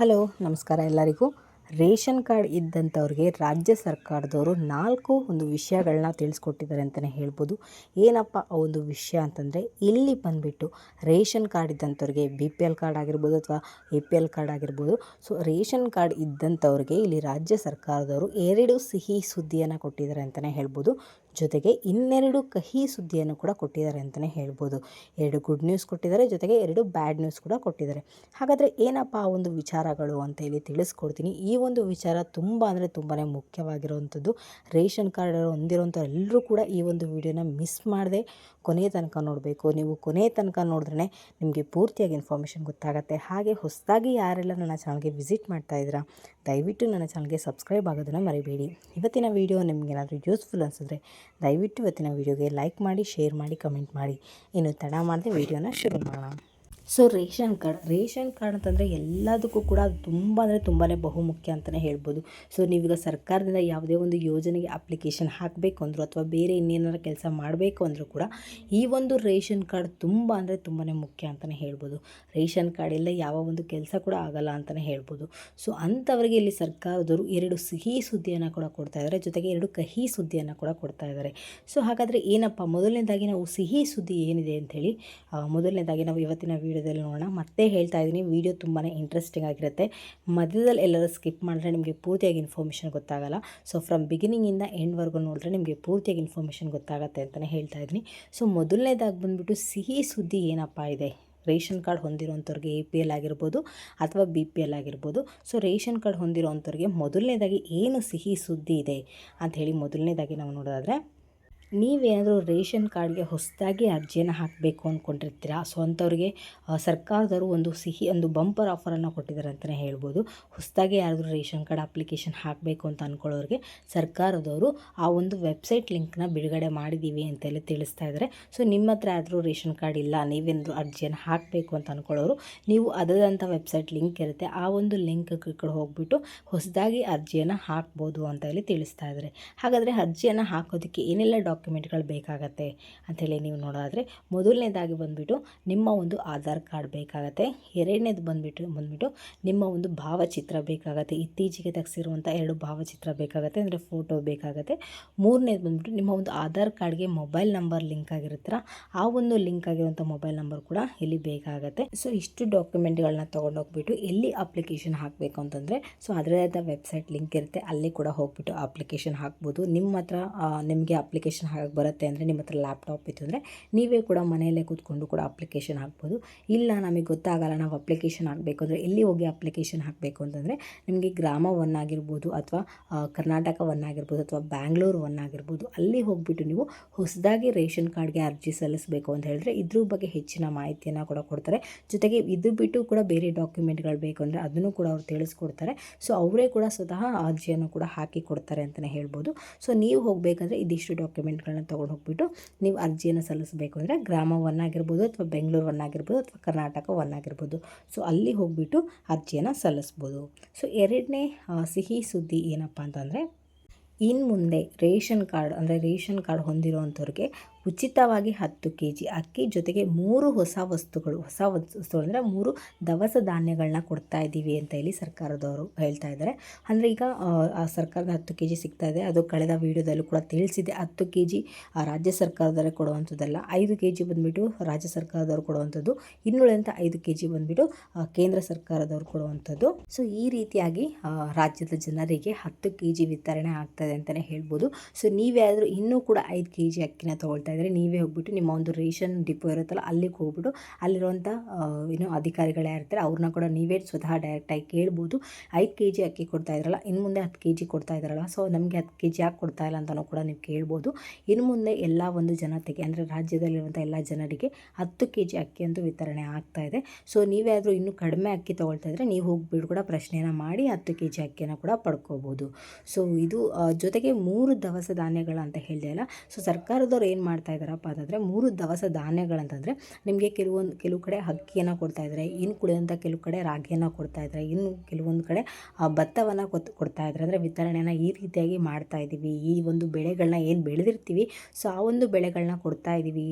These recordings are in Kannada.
ಹಲೋ, ನಮಸ್ಕಾರ ಎಲ್ಲರಿಗೂ. ರೇಷನ್ ಕಾರ್ಡ್ ಇದ್ದಂಥವ್ರಿಗೆ ರಾಜ್ಯ ಸರ್ಕಾರದವರು ನಾಲ್ಕು ಒಂದು ವಿಷಯಗಳನ್ನ ತಿಳಿಸ್ಕೊಟ್ಟಿದ್ದಾರೆ ಅಂತಲೇ ಹೇಳ್ಬೋದು. ಏನಪ್ಪ ಆ ಒಂದು ವಿಷಯ ಅಂತಂದರೆ, ಇಲ್ಲಿ ಬಂದುಬಿಟ್ಟು ರೇಷನ್ ಕಾರ್ಡ್ ಇದ್ದಂಥವ್ರಿಗೆ ಬಿ ಪಿ ಎಲ್ ಕಾರ್ಡ್ ಆಗಿರ್ಬೋದು ಅಥವಾ ಎ ಪಿ ಎಲ್ ಕಾರ್ಡ್ ಆಗಿರ್ಬೋದು, ಸೊ ರೇಷನ್ ಕಾರ್ಡ್ ಇದ್ದಂಥವ್ರಿಗೆ ಇಲ್ಲಿ ರಾಜ್ಯ ಸರ್ಕಾರದವರು ಎರಡು ಸಿಹಿ ಸುದ್ದಿಯನ್ನು ಕೊಟ್ಟಿದ್ದಾರೆ ಅಂತಲೇ ಹೇಳ್ಬೋದು. ಜೊತೆಗೆ ಇನ್ನೆರಡು ಕಹಿ ಸುದ್ದಿಯನ್ನು ಕೂಡ ಕೊಟ್ಟಿದ್ದಾರೆ ಅಂತಲೇ ಹೇಳ್ಬೋದು. ಎರಡು ಗುಡ್ ನ್ಯೂಸ್ ಕೊಟ್ಟಿದ್ದಾರೆ, ಜೊತೆಗೆ ಎರಡು ಬ್ಯಾಡ್ ನ್ಯೂಸ್ ಕೂಡ ಕೊಟ್ಟಿದ್ದಾರೆ. ಹಾಗಾದರೆ ಏನಪ್ಪ ಆ ಒಂದು ವಿಚಾರಗಳು ಅಂತ ಹೇಳಿ ತಿಳಿಸ್ಕೊಡ್ತೀನಿ. ಈ ಒಂದು ವಿಚಾರ ತುಂಬ ಅಂದರೆ ತುಂಬಾ ಮುಖ್ಯವಾಗಿರುವಂಥದ್ದು. ರೇಷನ್ ಕಾರ್ಡ್ ಹೊಂದಿರುವಂಥ ಎಲ್ಲರೂ ಕೂಡ ಈ ಒಂದು ವಿಡಿಯೋನ ಮಿಸ್ ಮಾಡದೆ ಕೊನೆಯ ತನಕ ನೋಡಬೇಕು. ನೀವು ಕೊನೆಯ ತನಕ ನೋಡಿದ್ರೆ ನಿಮಗೆ ಪೂರ್ತಿಯಾಗಿ ಇನ್ಫಾರ್ಮೇಷನ್ ಗೊತ್ತಾಗುತ್ತೆ. ಹಾಗೆ ಹೊಸದಾಗಿ ಯಾರೆಲ್ಲ ನನ್ನ ಚಾನಲ್ಗೆ ವಿಸಿಟ್ ಮಾಡ್ತಾ ಇದ್ದೀರಾ, ದಯವಿಟ್ಟು ನನ್ನ ಚಾನಲ್ಗೆ ಸಬ್ಸ್ಕ್ರೈಬ್ ಆಗೋದನ್ನು ಮರಿಬೇಡಿ. ಇವತ್ತಿನ ವಿಡಿಯೋ ನಿಮಗೇನಾದರೂ ಯೂಸ್ಫುಲ್ ಅನಿಸಿದ್ರೆ ದಯವಿಟ್ಟು ಇವತ್ತಿನ ವಿಡಿಯೋಗೆ ಲೈಕ್ ಮಾಡಿ, ಶೇರ್ ಮಾಡಿ, ಕಮೆಂಟ್ ಮಾಡಿ. ಇನ್ನು ತಡ ಮಾಡದೆ ವಿಡಿಯೋನ ಶುರು ಮಾಡೋಣ. So ration card ration card ಅಂತಂದರೆ ಎಲ್ಲದಕ್ಕೂ ಕೂಡ ತುಂಬ ಅಂದರೆ ತುಂಬಾ ಬಹುಮುಖ್ಯ ಅಂತಲೇ ಹೇಳ್ಬೋದು. ಸೊ ನೀವೀಗ ಸರ್ಕಾರದಿಂದ ಯಾವುದೇ ಒಂದು ಯೋಜನೆಗೆ ಅಪ್ಲಿಕೇಶನ್ ಹಾಕಬೇಕು ಅಂದರೂ ಅಥವಾ ಬೇರೆ ಇನ್ನೇನಾರ ಕೆಲಸ ಮಾಡಬೇಕು ಅಂದರೂ ಕೂಡ ಈ ಒಂದು ರೇಷನ್ ಕಾರ್ಡ್ ತುಂಬ ಅಂದರೆ ತುಂಬಾ ಮುಖ್ಯ ಅಂತಲೇ ಹೇಳ್ಬೋದು. ರೇಷನ್ ಕಾರ್ಡ್ ಇಲ್ಲ ಯಾವ ಒಂದು ಕೆಲಸ ಕೂಡ ಆಗಲ್ಲ ಅಂತಲೇ ಹೇಳ್ಬೋದು. ಸೊ ಅಂಥವರಿಗೆ ಇಲ್ಲಿ ಸರ್ಕಾರದವರು ಎರಡು ಸಿಹಿ ಸುದ್ದಿಯನ್ನು ಕೂಡ ಕೊಡ್ತಾ ಇದ್ದಾರೆ. ಜೊತೆಗೆ ಎರಡು ಕಹಿ ಸುದ್ದಿಯನ್ನು ಕೂಡ ಕೊಡ್ತಾ ಇದ್ದಾರೆ. ಸೊ ಹಾಗಾದರೆ ಏನಪ್ಪ, ಮೊದಲನೇದಾಗಿ ನಾವು ಸಿಹಿ ಸುದ್ದಿ ಏನಿದೆ ಅಂಥೇಳಿ ಮೊದಲನೇದಾಗಿ ನಾವು ಇವತ್ತಿನ ವೀಡಿಯೋದಲ್ಲಿ ನೋಡೋಣ. ಮತ್ತೆ ಹೇಳ್ತಾ ಇದ್ದೀನಿ, ವೀಡಿಯೋ ತುಂಬಾ ಇಂಟ್ರೆಸ್ಟಿಂಗ್ ಆಗಿರುತ್ತೆ. ಮಧ್ಯದಲ್ಲಿ ಎಲ್ಲರೂ ಸ್ಕಿಪ್ ಮಾಡಿದ್ರೆ ನಿಮಗೆ ಪೂರ್ತಿಯಾಗಿ ಇನ್ಫಾರ್ಮೇಷನ್ ಗೊತ್ತಾಗಲ್ಲ. ಸೊ ಫ್ರಮ್ ಬಿಗಿನಿಂಗಿಂದ ಎಂಡ್ವರೆಗೂ ನೋಡಿದ್ರೆ ನಿಮಗೆ ಪೂರ್ತಿಯಾಗಿ ಇನ್ಫಾರ್ಮೇಷನ್ ಗೊತ್ತಾಗುತ್ತೆ ಅಂತಲೇ ಹೇಳ್ತಾ ಇದ್ದೀನಿ. ಸೊ ಮೊದಲನೇದಾಗಿ ಬಂದುಬಿಟ್ಟು ಸಿಹಿ ಸುದ್ದಿ ಏನಪ್ಪ ಇದೆ? ರೇಷನ್ ಕಾರ್ಡ್ ಹೊಂದಿರುವಂಥವ್ರಿಗೆ ಎ ಪಿ ಎಲ್ ಆಗಿರ್ಬೋದು ಅಥವಾ ಬಿ ಪಿ ಎಲ್ ಆಗಿರ್ಬೋದು. ಸೊ ರೇಷನ್ ಕಾರ್ಡ್ ಹೊಂದಿರುವಂಥವ್ರಿಗೆ ಮೊದಲನೇದಾಗಿ ಏನು ಸಿಹಿ ಸುದ್ದಿ ಇದೆ ಅಂಥೇಳಿ ಮೊದಲನೇದಾಗಿ ನಾವು ನೋಡೋದಾದರೆ ನೀವೇನಾದರೂ ರೇಷನ್ ಕಾರ್ಡ್ಗೆ ಹೊಸದಾಗಿ ಅರ್ಜಿಯನ್ನು ಹಾಕಬೇಕು ಅಂದ್ಕೊಂಡಿರ್ತೀರಾ ಸೊ ಅಂಥವ್ರಿಗೆ ಸರ್ಕಾರದವರು ಒಂದು ಸಿಹಿ, ಒಂದು ಬಂಪರ್ ಆಫರನ್ನು ಕೊಟ್ಟಿದ್ದಾರೆ ಅಂತಲೇ ಹೇಳ್ಬೋದು. ಹೊಸದಾಗಿ ಯಾರಾದರೂ ರೇಷನ್ ಕಾರ್ಡ್ ಅಪ್ಲಿಕೇಶನ್ ಹಾಕಬೇಕು ಅಂತ ಅಂದ್ಕೊಳ್ಳೋರಿಗೆ ಸರ್ಕಾರದವರು ಆ ಒಂದು ವೆಬ್ಸೈಟ್ ಲಿಂಕ್ನ ಬಿಡುಗಡೆ ಮಾಡಿದ್ದೀವಿ ಅಂತೆಲ್ಲ ತಿಳಿಸ್ತಾ ಇದ್ದಾರೆ ಸೊ ನಿಮ್ಮ ಹತ್ರ ಯಾರಾದರೂ ರೇಷನ್ ಕಾರ್ಡ್ ಇಲ್ಲ, ನೀವೇನಾದರೂ ಅರ್ಜಿಯನ್ನು ಹಾಕಬೇಕು ಅಂತ ಅಂದ್ಕೊಳ್ಳೋರು ನೀವು ಅದಾದಂಥ ವೆಬ್ಸೈಟ್ ಲಿಂಕ್ ಇರುತ್ತೆ. ಆ ಒಂದು ಲಿಂಕ್ ಕಡೆ ಹೋಗ್ಬಿಟ್ಟು ಹೊಸದಾಗಿ ಅರ್ಜಿಯನ್ನು ಹಾಕ್ಬೋದು ಅಂತ ಹೇಳಿ ತಿಳಿಸ್ತಾ ಇದ್ದಾರೆ ಹಾಗಾದರೆ ಅರ್ಜಿಯನ್ನು ಹಾಕೋದಕ್ಕೆ ಏನೆಲ್ಲ ಡಾಕ್ಯುಮೆಂಟ್ಗಳು ಬೇಕಾಗತ್ತೆ ಅಂಥೇಳಿ ನೀವು ನೋಡೋದಾದರೆ ಮೊದಲನೇದಾಗಿ ಬಂದುಬಿಟ್ಟು ನಿಮ್ಮ ಒಂದು ಆಧಾರ್ ಕಾರ್ಡ್ ಬೇಕಾಗತ್ತೆ. ಎರಡನೇದು ಬಂದುಬಿಟ್ಟು ಬಂದುಬಿಟ್ಟು ನಿಮ್ಮ ಒಂದು ಭಾವಚಿತ್ರ ಬೇಕಾಗತ್ತೆ. ಇತ್ತೀಚೆಗೆ ತೆಗೆಸಿರುವಂಥ ಎರಡು ಭಾವಚಿತ್ರ ಬೇಕಾಗತ್ತೆ, ಅಂದರೆ ಫೋಟೋ ಬೇಕಾಗತ್ತೆ. ಮೂರನೇದು ಬಂದುಬಿಟ್ಟು ನಿಮ್ಮ ಒಂದು ಆಧಾರ್ ಕಾರ್ಡ್ಗೆ ಮೊಬೈಲ್ ನಂಬರ್ ಲಿಂಕ್ ಆಗಿರುತ್ತಲ್ಲ ಆ ಒಂದು ಲಿಂಕ್ ಆಗಿರುವಂಥ ಮೊಬೈಲ್ ನಂಬರ್ ಕೂಡ ಇಲ್ಲಿ ಬೇಕಾಗತ್ತೆ. ಸೊ, ಇಷ್ಟು ಡಾಕ್ಯುಮೆಂಟ್ಗಳನ್ನ ತೊಗೊಂಡೋಗ್ಬಿಟ್ಟು ಎಲ್ಲಿ ಅಪ್ಲಿಕೇಶನ್ ಹಾಕಬೇಕು ಅಂತಂದರೆ, ಸೊ ಅದರದೇ ವೆಬ್ಸೈಟ್ ಲಿಂಕ್ ಇರುತ್ತೆ, ಅಲ್ಲಿ ಕೂಡ ಹೋಗ್ಬಿಟ್ಟು ಅಪ್ಲಿಕೇಶನ್ ಹಾಕ್ಬೋದು. ನಿಮ್ಮ ಹತ್ರ ನಿಮಗೆ ಅಪ್ಲಿಕೇಶನ್ ಹಾಕಕ್ಕೆ ಬರುತ್ತೆ ಅಂದರೆ ನಿಮ್ಮ ಹತ್ರ ಲ್ಯಾಪ್ಟಾಪ್ ಇತ್ತು ಅಂದರೆ ನೀವೇ ಕೂಡ ಮನೆಯಲ್ಲೇ ಕೂತ್ಕೊಂಡು ಕೂಡ ಅಪ್ಲಿಕೇಶನ್ ಹಾಕ್ಬೋದು. ಇಲ್ಲ ನಮಗೆ ಗೊತ್ತಾಗಲ್ಲ ನಾವು ಅಪ್ಲಿಕೇಶನ್ ಹಾಕಬೇಕು ಅಂದರೆ ಎಲ್ಲಿ ಹೋಗಿ ಅಪ್ಲಿಕೇಶನ್ ಹಾಕಬೇಕು ಅಂತಂದರೆ ನಿಮಗೆ ಗ್ರಾಮ ಒನ್ ಆಗಿರ್ಬೋದು ಅಥವಾ ಕರ್ನಾಟಕ ಒನ್ ಆಗಿರ್ಬೋದು ಅಥವಾ ಬ್ಯಾಂಗ್ಳೂರು ಒನ್ ಆಗಿರ್ಬೋದು ಅಲ್ಲಿ ಹೋಗಿಬಿಟ್ಟು ನೀವು ಹೊಸದಾಗಿ ರೇಷನ್ ಕಾರ್ಡ್ಗೆ ಅರ್ಜಿ ಸಲ್ಲಿಸಬೇಕು ಅಂತ ಹೇಳಿದ್ರೆ ಇದ್ರ ಬಗ್ಗೆ ಹೆಚ್ಚಿನ ಮಾಹಿತಿಯನ್ನು ಕೂಡ ಕೊಡ್ತಾರೆ. ಜೊತೆಗೆ ಇದು ಬಿಟ್ಟು ಕೂಡ ಬೇರೆ ಡಾಕ್ಯುಮೆಂಟ್ಗಳು ಬೇಕು ಅಂದರೆ ಅದನ್ನು ಕೂಡ ಅವ್ರು ತಿಳಿಸ್ಕೊಡ್ತಾರೆ. ಸೊ ಅವರೇ ಕೂಡ ಸ್ವತಃ ಅರ್ಜಿಯನ್ನು ಕೂಡ ಹಾಕಿ ಕೊಡ್ತಾರೆ ಅಂತಲೇ ಹೇಳ್ಬೋದು. ಸೊ ನೀವು ಹೋಗಬೇಕಂದ್ರೆ ಇದಿಷ್ಟು ಡಾಕ್ಯುಮೆಂಟ್ಗಳನ್ನ ತೊಗೊಂಡು ಹೋಗ್ಬಿಟ್ಟು ನೀವು ಅರ್ಜಿಯನ್ನು ಸಲ್ಲಿಸಬೇಕು ಅಂದರೆ ಗ್ರಾಮ ಒನ್ ಆಗಿರ್ಬೋದು ಅಥವಾ ಬೆಂಗಳೂರು ಒನ್ ಆಗಿರ್ಬೋದು ಅಥವಾ ಕರ್ನಾಟಕ ಒನ್ ಆಗಿರ್ಬೋದು. ಸೊ ಅಲ್ಲಿ ಹೋಗಿಬಿಟ್ಟು ಅರ್ಜಿಯನ್ನು ಸಲ್ಲಿಸ್ಬೋದು. ಸೊ ಎರಡನೇ ಸಿಹಿ ಸುದ್ದಿ ಏನಪ್ಪ ಅಂತಂದರೆ ಇನ್ನು ಮುಂದೆ ರೇಷನ್ ಕಾರ್ಡ್ ಅಂದರೆ ರೇಷನ್ ಕಾರ್ಡ್ ಹೊಂದಿರುವಂಥವ್ರಿಗೆ ಉಚಿತವಾಗಿ ಹತ್ತು ಕೆ ಜಿ ಅಕ್ಕಿ ಜೊತೆಗೆ ಮೂರು ಹೊಸ ವಸ್ತುಗಳು, ಹೊಸ ವಸ್ತು ಅಂದರೆ ಮೂರು ದವಸ ಧಾನ್ಯಗಳನ್ನ ಕೊಡ್ತಾ ಇದ್ದೀವಿ ಅಂತ ಹೇಳಿ ಸರ್ಕಾರದವರು ಹೇಳ್ತಾ ಇದ್ದಾರೆ. ಅಂದರೆ ಈಗ ಸರ್ಕಾರದ ಹತ್ತು ಕೆ ಜಿ ಸಿಗ್ತಾ ಇದೆ. ಅದು ಕಳೆದ ವಿಡಿಯೋದಲ್ಲೂ ಕೂಡ ತಿಳಿಸಿದೆ. ಹತ್ತು ಕೆ ಜಿ ರಾಜ್ಯ ಸರ್ಕಾರದವರೇ ಕೊಡುವಂಥದ್ದಲ್ಲ. ಐದು ಕೆ ಜಿ ಬಂದುಬಿಟ್ಟು ರಾಜ್ಯ ಸರ್ಕಾರದವರು ಕೊಡುವಂಥದ್ದು. ಇನ್ನುಳಿದಂಥ ಐದು ಕೆ ಜಿ ಬಂದುಬಿಟ್ಟು ಕೇಂದ್ರ ಸರ್ಕಾರದವರು ಕೊಡುವಂಥದ್ದು. ಸೊ ಈ ರೀತಿಯಾಗಿ ರಾಜ್ಯದ ಜನರಿಗೆ ಹತ್ತು ಕೆ ಜಿ ವಿತರಣೆ ಆಗ್ತದೆ ಅಂತಲೇ ಹೇಳ್ಬೋದು. ಸೊ ನೀವ್ಯಾದರೂ ಇನ್ನೂ ಕೂಡ ಐದು ಕೆ ಜಿ ಅಕ್ಕಿನ ತೊಗೊಳ್ತಾ ಇದ್ದರೆ ನೀವೇ ಹೋಗ್ಬಿಟ್ಟು ನಿಮ್ಮ ಒಂದು ರೇಷನ್ ಡಿಪೋ ಇರುತ್ತಲ್ಲ, ಅಲ್ಲಿಗೆ ಹೋಗ್ಬಿಟ್ಟು ಅಲ್ಲಿರುವಂಥ ಏನು ಅಧಿಕಾರಿಗಳು ಇರ್ತಾರೆ, ಅವ್ರನ್ನ ಕೂಡ ನೀವೇ ಸ್ವತಃ ಡೈರೆಕ್ಟಾಗಿ ಕೇಳ್ಬೋದು. ಐದು ಕೆ ಜಿ ಅಕ್ಕಿ ಕೊಡ್ತಾ ಇದ್ರಲ್ಲ ಇನ್ನು ಮುಂದೆ ಹತ್ತು ಕೆ ಜಿ ಕೊಡ್ತಾ ಇದ್ದಾರಲ್ಲ ಸೊ ನಮಗೆ ಹತ್ತು ಕೆ ಜಿ ಯಾಕೆ ಕೊಡ್ತಾ ಇಲ್ಲ ಅಂತಲೂ ಕೂಡ ನೀವು ಕೇಳ್ಬೋದು. ಇನ್ನು ಮುಂದೆ ಎಲ್ಲ ಒಂದು ಜನತೆಗೆ, ಅಂದರೆ ರಾಜ್ಯದಲ್ಲಿರುವಂಥ ಎಲ್ಲ ಜನರಿಗೆ ಹತ್ತು ಕೆ ಜಿ ಅಕ್ಕಿ ಅಂತೂ ವಿತರಣೆ ಆಗ್ತಾ ಇದೆ ಸೊ ನೀವೇ ಆದರೂ ಇನ್ನೂ ಕಡಿಮೆ ಅಕ್ಕಿ ತೊಗೊಳ್ತಾ ಇದ್ದರೆ ನೀವು ಹೋಗ್ಬಿಟ್ಟು ಕೂಡ ಪ್ರಶ್ನೆಯನ್ನು ಮಾಡಿ ಹತ್ತು ಕೆ ಜಿ ಅಕ್ಕಿಯನ್ನು ಕೂಡ ಪಡ್ಕೋಬೋದು. ಸೊ ಇದು ಜೊತೆಗೆ ಮೂರು ದವಸ ಧಾನ್ಯಗಳು ಅಂತ ಹೇಳಿದೆ ಅಲ್ಲ ಸೊ ಸರ್ಕಾರದವ್ರು ಏನು ಮಾಡ್ತಾರೆ ಮಾಡ್ತಾ ಇದ್ದಾರಪ್ಪ ಅಂತಂದರೆ ಮೂರು ದವಸ ಧಾನ್ಯಗಳಂತಂದರೆ ನಿಮಗೆ ಕೆಲವೊಂದು ಕೆಲವು ಕಡೆ ಅಕ್ಕಿಯನ್ನು ಕೊಡ್ತಾ ಇದ್ದಾರೆ ಇನ್ನು ಕುಳಿದಂಥ ಕೆಲವು ಕಡೆ ರಾಗಿಯನ್ನು ಕೊಡ್ತಾ ಇದ್ದಾರೆ ಇನ್ನು ಕೆಲವೊಂದು ಕಡೆ ಭತ್ತವನ್ನು ಕೊತ್ತು ಕೊಡ್ತಾ ಇದ್ದಾರೆ ಅಂದರೆ ವಿತರಣೆಯನ್ನು ಈ ರೀತಿಯಾಗಿ ಮಾಡ್ತಾ ಇದ್ದೀವಿ. ಈ ಒಂದು ಬೆಳೆಗಳನ್ನ ಏನು ಬೆಳೆದಿರ್ತೀವಿ, ಸೊ ಆ ಒಂದು ಬೆಳೆಗಳನ್ನ ಕೊಡ್ತಾ ಇದ್ದೀವಿ.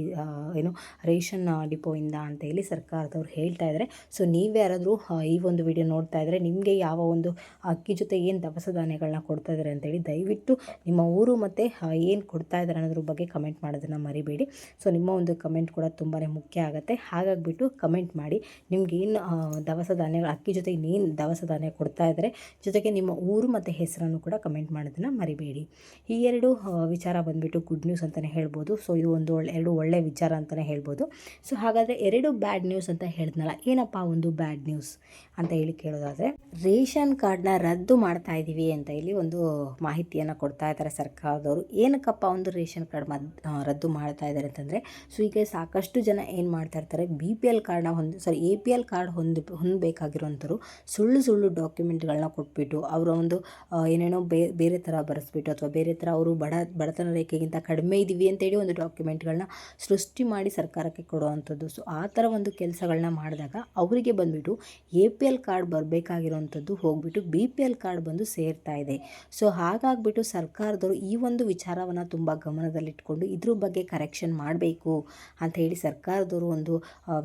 ಏನು ರೇಷನ್ ಡಿಪೋಯಿಂದ ಅಂತ ಹೇಳಿ ಸರ್ಕಾರದವ್ರು ಹೇಳ್ತಾ ಇದ್ದಾರೆ ಸೊ ನೀವು ಯಾರಾದರೂ ಈ ಒಂದು ವಿಡಿಯೋ ನೋಡ್ತಾ ಇದ್ದರೆ ನಿಮಗೆ ಯಾವ ಒಂದು ಅಕ್ಕಿ ಜೊತೆ ಏನು ದವಸ ಧಾನ್ಯಗಳನ್ನ ಕೊಡ್ತಾ ಇದ್ದಾರೆ ಅಂತೇಳಿ ದಯವಿಟ್ಟು ನಿಮ್ಮ ಊರು ಮತ್ತು ಏನು ಕೊಡ್ತಾ ಇದ್ದಾರೆ ಅನ್ನೋದ್ರ ಬಗ್ಗೆ ಕಮೆಂಟ್ ಮಾಡೋದನ್ನು ಮರಿಬೇಡಿ. ಸೊ ನಿಮ್ಮ ಒಂದು ಕಮೆಂಟ್ ಕೂಡ ತುಂಬಾ ಮುಖ್ಯ ಆಗುತ್ತೆ. ಹಾಗಾಗಿಬಿಟ್ಟು ಕಮೆಂಟ್ ಮಾಡಿ. ನಿಮ್ಗೆ ಏನು ದವಸ ಧಾನ್ಯಗಳು ಅಕ್ಕಿ ಜೊತೆ ಇನ್ನೇನು ದವಸ ಧಾನ್ಯ ಕೊಡ್ತಾ ಇದ್ದಾರೆ ಜೊತೆಗೆ ನಿಮ್ಮ ಊರು ಮತ್ತು ಹೆಸರನ್ನು ಕೂಡ ಕಮೆಂಟ್ ಮಾಡೋದನ್ನು ಮರಿಬೇಡಿ. ಈ ಎರಡು ವಿಚಾರ ಬಂದುಬಿಟ್ಟು ಗುಡ್ ನ್ಯೂಸ್ ಅಂತಲೇ ಹೇಳ್ಬೋದು. ಸೊ ಇದು ಒಂದು ಒಳ್ಳೆ ಎರಡು ಒಳ್ಳೆಯ ವಿಚಾರ ಅಂತಲೇ ಹೇಳ್ಬೋದು. ಸೊ ಹಾಗಾದರೆ ಎರಡು ಬ್ಯಾಡ್ ನ್ಯೂಸ್ ಅಂತ ಹೇಳಿದ್ನಲ್ಲ ಏನಪ್ಪ ಒಂದು ಬ್ಯಾಡ್ ನ್ಯೂಸ್ ಅಂತ ಹೇಳಿ ಕೇಳೋದಾದರೆ ರೇಷನ್ ಕಾರ್ಡ್ನ ರದ್ದು ಮಾಡ್ತಾ ಇದ್ದೀವಿ ಅಂತ ಇಲ್ಲಿ ಒಂದು ಮಾಹಿತಿಯನ್ನು ಕೊಡ್ತಾ ಇದ್ದಾರೆ ಸರ್ಕಾರದವರು. ಏನಕ್ಕಪ್ಪ ಒಂದು ರೇಷನ್ ಕಾರ್ಡ್ ಮದ್ ಆ, ರದ್ದು ಮಾಡ್ತಾ ಇದ್ದಾರೆ ಅಂತಂದರೆ ಸೊ ಈಗ ಸಾಕಷ್ಟು ಜನ ಏನು ಮಾಡ್ತಾ ಇರ್ತಾರೆ ಬಿ ಪಿ ಎಲ್ ಕಾರ್ಡ್ನ ಹೊಂದ sorry A P L card ಹೊಂದಿ ಹೊಂದಬೇಕಾಗಿರೋಂಥವ್ರು ಸುಳ್ಳು ಸುಳ್ಳು ಡಾಕ್ಯುಮೆಂಟ್ಗಳನ್ನ ಕೊಟ್ಬಿಟ್ಟು, ಅವರ ಒಂದು ಏನೇನೋ ಬೇರೆ ಥರ ಬರೆಸ್ಬಿಟ್ಟು ಅಥವಾ ಬೇರೆ ಥರ ಅವರು ಬಡ, ಬಡತನ ರೇಖೆಗಿಂತ ಕಡಿಮೆ ಇದ್ದೀವಿ ಅಂತೇಳಿ ಒಂದು ಡಾಕ್ಯುಮೆಂಟ್ಗಳನ್ನ ಸೃಷ್ಟಿ ಮಾಡಿ ಸರ್ಕಾರಕ್ಕೆ ಕೊಡುವಂಥದ್ದು ಸೊ ಆ ಥರ ಒಂದು ಕೆಲಸಗಳನ್ನ ಮಾಡಿದಾಗ ಅವರಿಗೆ ಬಂದುಬಿಟ್ಟು ಎ ಪಿ ಎಲ್ ಕಾರ್ಡ್ ಬರಬೇಕಾಗಿರೋವಂಥದ್ದು ಹೋಗ್ಬಿಟ್ಟು ಬಿ ಪಿ ಎಲ್ ಕಾರ್ಡ್ ಬಂದು ಸೇರ್ತಾ ಇದೆ. ಸೊ ಹಾಗಾಗ್ಬಿಟ್ಟು ಸರ್ಕಾರದವರು ಈ ಒಂದು ವಿಚಾರವನ್ನು ತುಂಬ ಗಮನದಲ್ಲಿಟ್ಕೊಂಡು ಇದ್ರ ಬಗ್ಗೆ ಕರೆಕ್ಷನ್ ಮಾಡಬೇಕು ಅಂತ ಹೇಳಿ ಸರ್ಕಾರದವರು ಒಂದು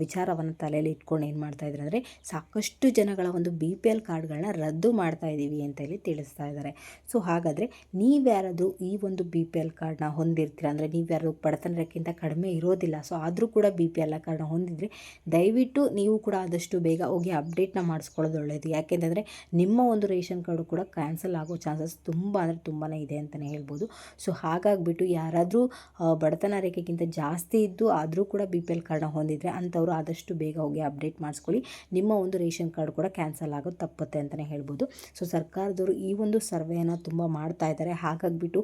ವಿಚಾರವನ್ನು ತಲೆಯಲ್ಲಿ ಇಟ್ಕೊಂಡು ಏನು ಮಾಡ್ತಾ ಇದ್ದಾರೆ ಅಂದರೆ ಸಾಕಷ್ಟು ಜನಗಳ ಒಂದು ಬಿ ಪಿ ಎಲ್ ಕಾರ್ಡ್ಗಳನ್ನ ರದ್ದು ಮಾಡ್ತಾ ಇದ್ದೀವಿ ಅಂತ ಹೇಳಿ ತಿಳಿಸ್ತಾ ಇದ್ದಾರೆ ಸೊ ಹಾಗಾದರೆ ನೀವ್ಯಾರಾದರೂ ಈ ಒಂದು ಬಿ ಪಿ ಎಲ್ ಕಾರ್ಡ್ನ ಹೊಂದಿರ್ತೀರ? ಅಂದರೆ ನೀವ್ಯಾರು ಬಡತನಕ್ಕಿಂತ ಕಡಿಮೆ ಇರೋದಿಲ್ಲ. ಸೊ ಆದರೂ ಕೂಡ ಬಿ ಪಿ ಎಲ್ ಕಾರ್ಡ್ನ ಹೊಂದಿದ್ರೆ ದಯವಿಟ್ಟು ನೀವು ಕೂಡ ಆದಷ್ಟು ಬೇಗ ಹೋಗಿ ಅಪ್ಡೇಟ್ನ ಮಾಡಿಸ್ಕೊಳ್ಳೋದು ಒಳ್ಳೆಯದು ಯಾಕೆಂತಂದರೆ ನಿಮ್ಮ ಒಂದು ರೇಷನ್ ಕಾರ್ಡು ಕೂಡ ಕ್ಯಾನ್ಸಲ್ ಆಗೋ ಚಾನ್ಸಸ್ ತುಂಬ ಅಂದರೆ ತುಂಬಾ ಇದೆ ಅಂತಲೇ ಹೇಳ್ಬೋದು. ಸೊ ಹಾಗಾಗಿಬಿಟ್ಟು ಯಾರಾದರೂ ಆ, ಬಡತನ ರೇಖೆಗಿಂತ ಜಾಸ್ತಿ ಇದ್ದು ಆದರೂ ಕೂಡ ಬಿ ಪಿ ಎಲ್ ಕಾರ್ಡ್ನ ಹೊಂದಿದ್ರೆ ಅಂಥವ್ರು ಆದಷ್ಟು ಬೇಗ ಹೋಗಿ ಅಪ್ಡೇಟ್ ಮಾಡಿಸ್ಕೊಳ್ಳಿ. ನಿಮ್ಮ ಒಂದು ರೇಷನ್ ಕಾರ್ಡ್ ಕೂಡ ಕ್ಯಾನ್ಸಲ್ ಆಗೋದು ತಪ್ಪುತ್ತೆ ಅಂತಲೇ ಹೇಳ್ಬೋದು. ಸೊ ಸರ್ಕಾರದವರು ಈ ಒಂದು ಸರ್ವೆಯನ್ನು ತುಂಬ ಮಾಡ್ತಾ ಇದ್ದಾರೆ. ಹಾಗಾಗಿಬಿಟ್ಟು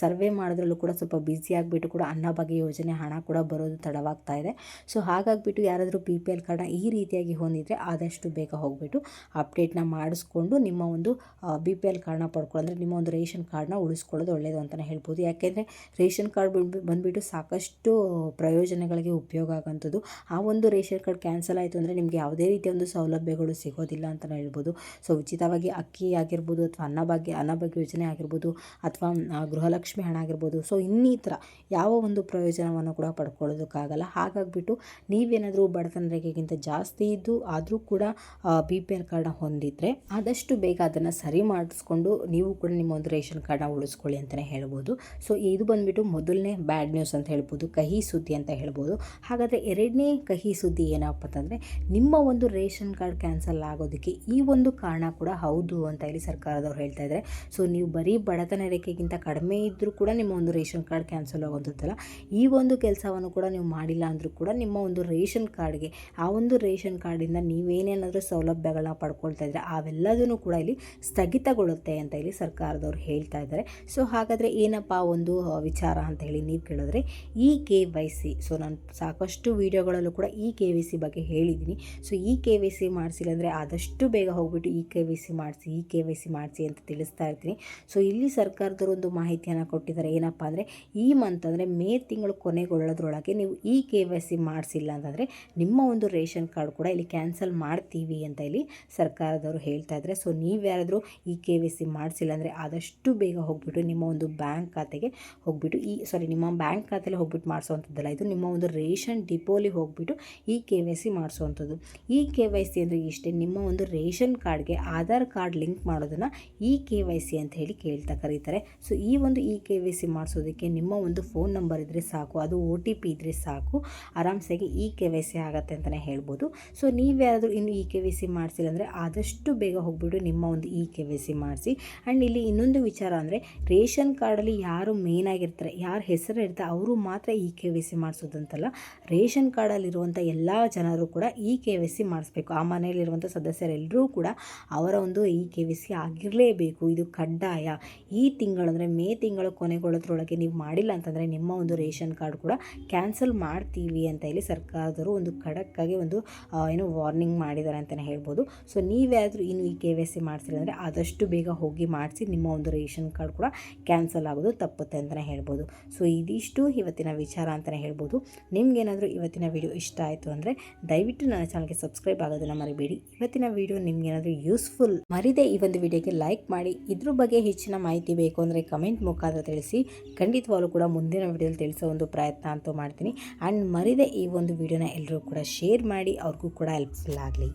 ಸರ್ವೆ ಮಾಡೋದ್ರಲ್ಲೂ ಕೂಡ ಸ್ವಲ್ಪ ಬ್ಯುಸಿ ಆಗಿಬಿಟ್ಟು ಕೂಡ ಅನ್ನಭಾಗ್ಯ ಯೋಜನೆ ಹಣ ಕೂಡ ಬರೋದು ತಡವಾಗ್ತಾ ಇದೆ. ಸೊ ಹಾಗಾಗಿಬಿಟ್ಟು ಯಾರಾದರೂ ಬಿ ಪಿ ಎಲ್ ಕಾರ್ಡ್ನ ಈ ರೀತಿಯಾಗಿ ಹೊಂದಿದ್ರೆ ಆದಷ್ಟು ಬೇಗ ಹೋಗ್ಬಿಟ್ಟು ಅಪ್ಡೇಟ್ನ ಮಾಡಿಸ್ಕೊಂಡು ನಿಮ್ಮ ಒಂದು ಬಿ ಪಿ ಎಲ್ ಕಾರ್ಡ್ನ ಪಡ್ಕೊಳ್ಳೋ ನಿಮ್ಮ ಒಂದು ರೇಷನ್ ಕಾರ್ಡ್ನ ಉಳಿಸ್ಕೊಳ್ಳೋದು ಒಳ್ಳೆಯದು ಅಂತಲೇ ಹೇಳ್ಬೋದು. ಯಾಕೆಂದರೆ ರೇಷನ್ ಕಾರ್ಡ್ ಬಂದ್ಬಿ- ಬಂದುಬಿಟ್ಟು ಸಾಕಷ್ಟು ಪ್ರಯೋಜನಗಳಿಗೆ ಉಪಯೋಗ ಆಗೋಂಥದ್ದು ಆ ಒಂದು ರೇಷನ್ ಕಾರ್ಡ್ ಕ್ಯಾನ್ಸಲ್ ಆಯಿತು ಅಂದರೆ ನಿಮಗೆ ಯಾವುದೇ ರೀತಿಯ ಒಂದು ಸೌಲಭ್ಯಗಳು ಸಿಗೋದಿಲ್ಲ ಅಂತಲೇ ಹೇಳ್ಬೋದು. ಸೊ, ಉಚಿತವಾಗಿ ಅಕ್ಕಿ ಆಗಿರ್ಬೋದು ಅಥವಾ ಅನ್ನಭಾಗ್ಯ ಅನ್ನಭಾಗ್ಯ ಯೋಜನೆ ಆಗಿರ್ಬೋದು ಅಥವಾ ಗೃಹಲಕ್ಷ್ಮಿ ಹಣ ಆಗಿರ್ಬೋದು. ಸೊ, ಇನ್ನಿತರ ಯಾವ ಒಂದು ಪ್ರಯೋಜನವನ್ನು ಕೂಡ ಪಡ್ಕೊಳ್ಳೋದಕ್ಕಾಗಲ್ಲ. ಹಾಗಾಗಿಬಿಟ್ಟು ನೀವೇನಾದರೂ ಬಡತನ ರೇಖೆಗಿಂತ ಜಾಸ್ತಿ ಇದ್ದು ಆದರೂ ಕೂಡ ಬಿ ಪಿ ಎಲ್ ಕಾರ್ಡ್ನ ಹೊಂದಿದ್ರೆ ಆದಷ್ಟು ಬೇಗ ಅದನ್ನು ಸರಿ ಮಾಡಿಸ್ಕೊಂಡು ನೀವು ಕೂಡ ನಿಮ್ಮ ಒಂದು ರೇಷನ್ ಕಾರ್ಡ್ನ ಉಳಿಸ್ಕೊಳ್ಳಿ ಅಂತಲೇ ಹೇಳ್ಬೋದು. ಸೊ, ಇದು ಬಂದುಬಿಟ್ಟು ಮೊದಲನೇ ಬ್ಯಾಡ್ ಅಂತ ಹೇಳ್ಬೋದು, ಕಹಿ ಸುದ್ದಿ ಅಂತ ಹೇಳ್ಬೋದು. ಹಾಗಾದರೆ ಎರಡನೇ ಕಹಿ ಸುದ್ದಿ ಏನಪ್ಪ ಅಂತಂದರೆ, ನಿಮ್ಮ ಒಂದು ರೇಷನ್ ಕಾರ್ಡ್ ಕ್ಯಾನ್ಸಲ್ ಆಗೋದಕ್ಕೆ ಈ ಒಂದು ಕಾರಣ ಕೂಡ ಹೌದು ಅಂತ ಹೇಳಿ ಸರ್ಕಾರದವ್ರು ಹೇಳ್ತಾ ಇದ್ದಾರೆ ಸೊ, ನೀವು ಬರೀ ಬಡತನ ರೇಖೆಗಿಂತ ಕಡಿಮೆ ಇದ್ದರೂ ಕೂಡ ನಿಮ್ಮ ಒಂದು ರೇಷನ್ ಕಾರ್ಡ್ ಕ್ಯಾನ್ಸಲ್ ಆಗೋದಲ್ಲ ಈ ಒಂದು ಕೆಲಸವನ್ನು ಕೂಡ ನೀವು ಮಾಡಿಲ್ಲ ಅಂದರೂ ಕೂಡ ನಿಮ್ಮ ಒಂದು ರೇಷನ್ ಕಾರ್ಡ್ಗೆ, ಆ ಒಂದು ರೇಷನ್ ಕಾರ್ಡಿಂದ ನೀವೇನೇನಾದರೂ ಸೌಲಭ್ಯಗಳನ್ನ ಪಡ್ಕೊಳ್ತಾ ಇದ್ದರೆ ಅವೆಲ್ಲದೂ ಕೂಡ ಇಲ್ಲಿ ಸ್ಥಗಿತಗೊಳ್ಳುತ್ತೆ ಅಂತ ಹೇಳಿ ಸರ್ಕಾರದವ್ರು ಹೇಳ್ತಾ ಇದ್ದಾರೆ ಸೊ, ಹಾಗಾದರೆ ಏನಪ್ಪ ಒಂದು ವಿಚಾರ ಅಂತ ಹೇಳಿ ನೀವು ಕೇಳಿದ್ರೆ E K Y C so ನಾನು ಸಾಕಷ್ಟು ವೀಡಿಯೋಗಳಲ್ಲೂ ಕೂಡ ಇ ಕೆ ವಿ ಸಿ ಬಗ್ಗೆ ಹೇಳಿದ್ದೀನಿ. So E K V C ಮಾಡಿಸಿಲ್ಲ ಅಂದರೆ ಆದಷ್ಟು ಬೇಗ ಹೋಗ್ಬಿಟ್ಟು ಇ ಕೆ ವಿ ಸಿ ಮಾಡಿಸಿ ಇ ಕೆ ವೈ ಸಿ ಮಾಡಿಸಿ ಅಂತ ತಿಳಿಸ್ತಾ ಇರ್ತೀನಿ. ಸೊ ಇಲ್ಲಿ ಸರ್ಕಾರದವರು ಒಂದು ಮಾಹಿತಿಯನ್ನು ಕೊಟ್ಟಿದ್ದಾರೆ. ಏನಪ್ಪ ಅಂದರೆ ಈ ಮಂತ್ ಅಂದರೆ ಮೇ ತಿಂಗಳು ಕೊನೆಗೊಳ್ಳೋದ್ರೊಳಗೆ ನೀವು ಇ ಕೆ ವೈ ಸಿ ಮಾಡಿಸಿಲ್ಲ ಅಂತಂದರೆ ನಿಮ್ಮ ಒಂದು ರೇಷನ್ ಕಾರ್ಡ್ ಕೂಡ ಇಲ್ಲಿ ಕ್ಯಾನ್ಸಲ್ ಮಾಡ್ತೀವಿ ಅಂತ ಇಲ್ಲಿ ಸರ್ಕಾರದವರು ಹೇಳ್ತಾ ಇದ್ದಾರೆ. ಸೊ ನೀವ್ಯಾರಾದರೂ ಇ ಕೆ ವಿ ಸಿ ಮಾಡಿಸಿಲ್ಲ ಅಂದರೆ ಆದಷ್ಟು ಬೇಗ ಹೋಗ್ಬಿಟ್ಟು ನಿಮ್ಮ ಒಂದು ಬ್ಯಾಂಕ್ ಖಾತೆಗೆ ಹೋಗ್ಬಿಟ್ಟು ಈ ಸಾರಿ ನಿಮ್ಮ ಬ್ಯಾಂಕ್ ಖಾತೆಲಿ ಹೋಗ್ಬಿಟ್ಟು ಮಾಡಿಸೋವಂಥದ್ದಲ್ಲ ಇದು ನಿಮ್ಮ ಒಂದು ರೇಷನ್ ಡಿಪೋಲಿ ಹೋಗ್ಬಿಟ್ಟು ಈ ಕೆ ವೈ ಸಿ ಮಾಡಿಸೋವಂಥದ್ದು ಈ ಕೆ ವೈ ಸಿ ಅಂದರೆ ಇಷ್ಟೇ, ನಿಮ್ಮ ಒಂದು ರೇಷನ್ ಕಾರ್ಡ್ಗೆ ಆಧಾರ್ ಕಾರ್ಡ್ ಲಿಂಕ್ ಮಾಡೋದನ್ನು ಈ ಕೆ ವೈ ಸಿ ಅಂತ ಹೇಳಿ ಕೇಳ್ತಾ ಕರೀತಾರೆ. ಸೊ, ಈ ಒಂದು ಇ ಕೆ ವೈ ಸಿ ಮಾಡಿಸೋದಕ್ಕೆ ನಿಮ್ಮ ಒಂದು ಫೋನ್ ನಂಬರ್ ಇದ್ದರೆ ಸಾಕು, ಅದು ಒ ಟಿ ಪಿ ಇದ್ದರೆ ಸಾಕು, ಆರಾಮ್ಸಾಗಿ ಇ ಕೆ ವೈ ಸಿ ಆಗುತ್ತೆ ಅಂತಲೇ ಹೇಳ್ಬೋದು. ಸೊ, ನೀವ್ಯಾರಾದರೂ ಇನ್ನು ಇ ಕೆ ವೈ ಸಿ ಮಾಡಿಸಿಲ್ಲ ಅಂದರೆ ಆದಷ್ಟು ಬೇಗ ಹೋಗ್ಬಿಟ್ಟು ನಿಮ್ಮ ಒಂದು ಇ ಕೆ ವೈ ಸಿ ಮಾಡಿಸಿ. ಆ್ಯಂಡ್ ಇಲ್ಲಿ ಇನ್ನೊಂದು ವಿಚಾರ ಅಂದರೆ, ರೇಷನ್ ಕಾರ್ಡಲ್ಲಿ ಯಾರು ಮೇನ್ ಆಗಿರ್ತಾರೆ, ಯಾರು ಹೆಸರು ಇರ್ತಾರೆ ಅವರು ಮಾತ್ರ ಇ ಕೆ ವಿ ಸಿ ಮಾಡಿಸೋದಂತಲ್ಲ. ರೇಷನ್ ಕಾರ್ಡಲ್ಲಿರುವಂಥ ಎಲ್ಲ ಜನರು ಕೂಡ ಇ ಕೆ ವಿ ಸಿ ಮಾಡಿಸ್ಬೇಕು. ಆ ಮನೆಯಲ್ಲಿರುವಂಥ ಸದಸ್ಯರೆಲ್ಲರೂ ಕೂಡ ಅವರ ಒಂದು ಇ ಕೆ ವಿ ಸಿ ಆಗಿರಲೇಬೇಕು. ಇದು ಕಡ್ಡಾಯ. ಈ ತಿಂಗಳು ಅಂದರೆ ಮೇ ತಿಂಗಳು ಕೊನೆಗೊಳ್ಳೋದ್ರೊಳಗೆ ನೀವು ಮಾಡಿಲ್ಲ ಅಂತಂದರೆ ನಿಮ್ಮ ಒಂದು ರೇಷನ್ ಕಾರ್ಡ್ ಕೂಡ ಕ್ಯಾನ್ಸಲ್ ಮಾಡ್ತೀವಿ ಅಂತ ಹೇಳಿ ಸರ್ಕಾರದವರು ಒಂದು ಖಡಕ್ಕಾಗಿ ಒಂದು ಏನು ವಾರ್ನಿಂಗ್ ಮಾಡಿದ್ದಾರೆ ಅಂತಲೇ ಹೇಳ್ಬೋದು. ಸೊ ನೀವ್ಯಾದರೂ ಇನ್ನು ಇ ಕೆ ವಿ ಸಿ ಮಾಡಿಸಿಲ್ಲ ಅಂದರೆ ಆದಷ್ಟು ಬೇಗ ಹೋಗಿ ಮಾಡಿಸಿ ನಿಮ್ಮ ಒಂದು ರೇಷನ್ ಕಾರ್ಡ್ ಕೂಡ ಕ್ಯಾನ್ಸಲ್ ಆಗೋದು ತಪ್ಪುತ್ತೆ ಅಂತಲೇ ಹೇಳ್ಬೋದು. ಸೊ, ಇದಿಷ್ಟು ಇದಿಷ್ಟು ಇವತ್ತಿನ ವಿಚಾರ ಅಂತಲೇ ಹೇಳ್ಬೋದು. ನಿಮಗೇನಾದರೂ ಇವತ್ತಿನ ವಿಡಿಯೋ ಇಷ್ಟ ಆಯಿತು ಅಂದರೆ ದಯವಿಟ್ಟು ನನ್ನ ಚಾನಲ್ಗೆ ಸಬ್ಸ್ಕ್ರೈಬ್ ಆಗೋದನ್ನು ಮರಿಬೇಡಿ. ಇವತ್ತಿನ ವಿಡಿಯೋ ನಿಮಗೇನಾದರೂ ಯೂಸ್ಫುಲ್ ಮರಿದೇ ಈ ಒಂದು ವಿಡಿಯೋಗೆ ಲೈಕ್ ಮಾಡಿ. ಇದ್ರ ಬಗ್ಗೆ ಹೆಚ್ಚಿನ ಮಾಹಿತಿ ಬೇಕು ಅಂದರೆ ಕಮೆಂಟ್ ಮುಖಾಂತರ ತಿಳಿಸಿ. ಖಂಡಿತವಾಗಲೂ ಕೂಡ ಮುಂದಿನ ವಿಡಿಯೋದಲ್ಲಿ ತಿಳಿಸೋ ಒಂದು ಪ್ರಯತ್ನ ಅಂತೂ ಮಾಡ್ತೀನಿ. ಆ್ಯಂಡ್ ಮರಿದೇ ಈ ಒಂದು ವಿಡಿಯೋನ ಎಲ್ಲರೂ ಕೂಡ ಶೇರ್ ಮಾಡಿ. ಅವ್ರಿಗೂ ಕೂಡ ಹೆಲ್ಪ್ಫುಲ್ ಆಗಲಿ.